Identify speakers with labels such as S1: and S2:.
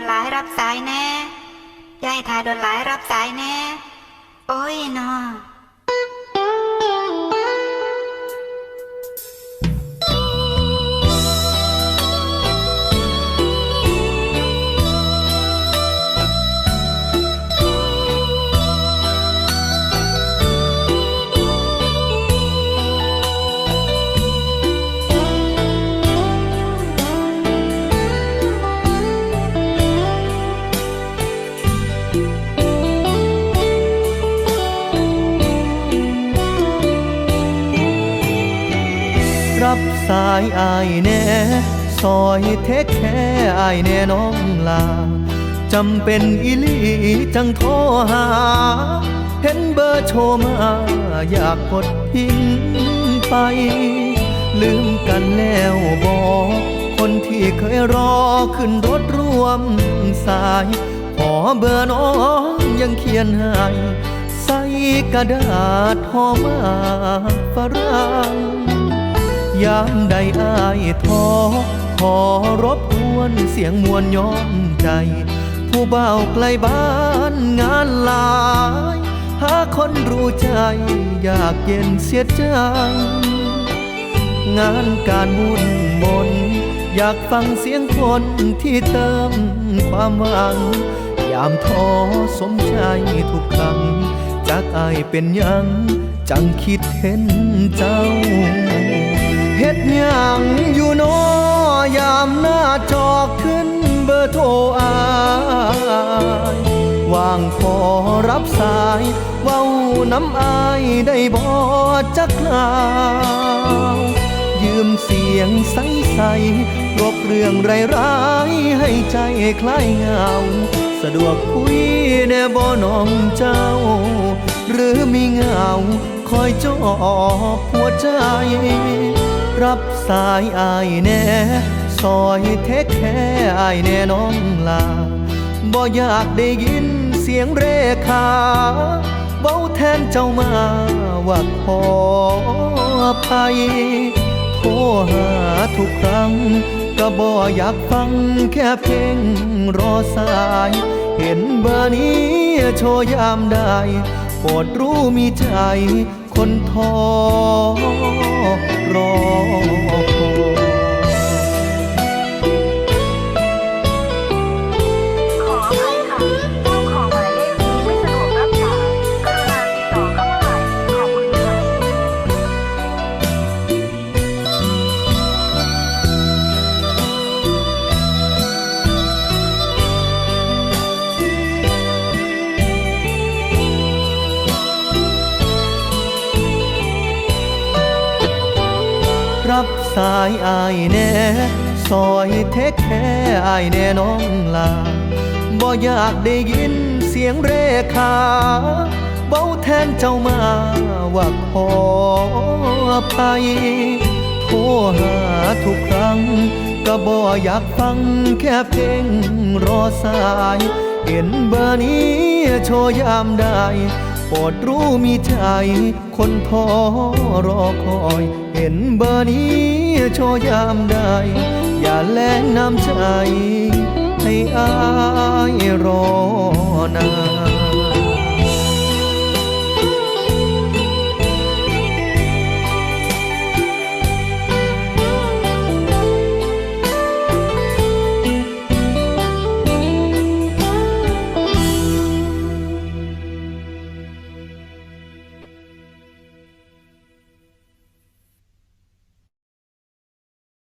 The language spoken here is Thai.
S1: นหลายรับสายแน่ยายทาโดนหลายรับสายแน่ โอ้ยนอ
S2: สายอายแน่ซอยเทคแค่อายแน่น้องลาจำเป็นอีลีจังโทรหา เห็นเบอร์โชมา อยากกดทิ้งไป ลืมกันแล้วบอกคนที่เคยรอขึ้นรถร่วมสาย ขอเบอร์น้องยังเขียนให้ใส่กระดาษห่อมาฝรั่ง ยามใดอายท้อขอรบกวนเสียงมวลย้อมใจ ผู้เบาไกลบ้านงานหลาย หาคนรู้ใจ อยากเย็นเสียจังงานการวุ่นมน อยากฟังเสียงคนที่เติมความหวัง ยามท้อสมใจทุกครั้งจากอายเป็นยัง จังคิดเห็นเจ้า ฮ็ดหยังอยู่นอยามหน้าจอขึ้นเบอร์โทรอายว่างพอรับสายเว้าน้ำอายได้บอจักคราวยืมเสียงใสใสๆรบเรื่องไรร้ายให้ใจคลายเหงา สะดวกคุยแน่บ่น้องเจ้า หรือมีเหงาคอยจอบหัวใจ รับสายอายแน่ซอยเทคแค่อายแน่น้องลาบ่อยากได้ยินเสียงเรขาเว้าแทนเจ้ามาว่าขออภัยโทรหาทุกครั้ง ก็บ่อยากฟังแค่เพลงรอสาย เห็นเบอร์นี้โชว์ยามได้โปรดรู้มีใจ คนท้อรอคอย
S1: สายอา
S2: ยแน่ซอยเทคแค่อายแน่น้องลาบ่อยากได้ยินเสียงเรขาเบ้าแทนเจ้ามาว่าขออภัยโทรหาทุกครั้ง ก็บ่อยากฟังแค่เพลงรอสายเห็นเบอร์นี้โชว์ยามได้โปรดรู้มีใจ คนท้อรอคอย เห็นเบอร์นี้ โชยามได้อย่าแลงน้ำใจ ให้อายรอนาน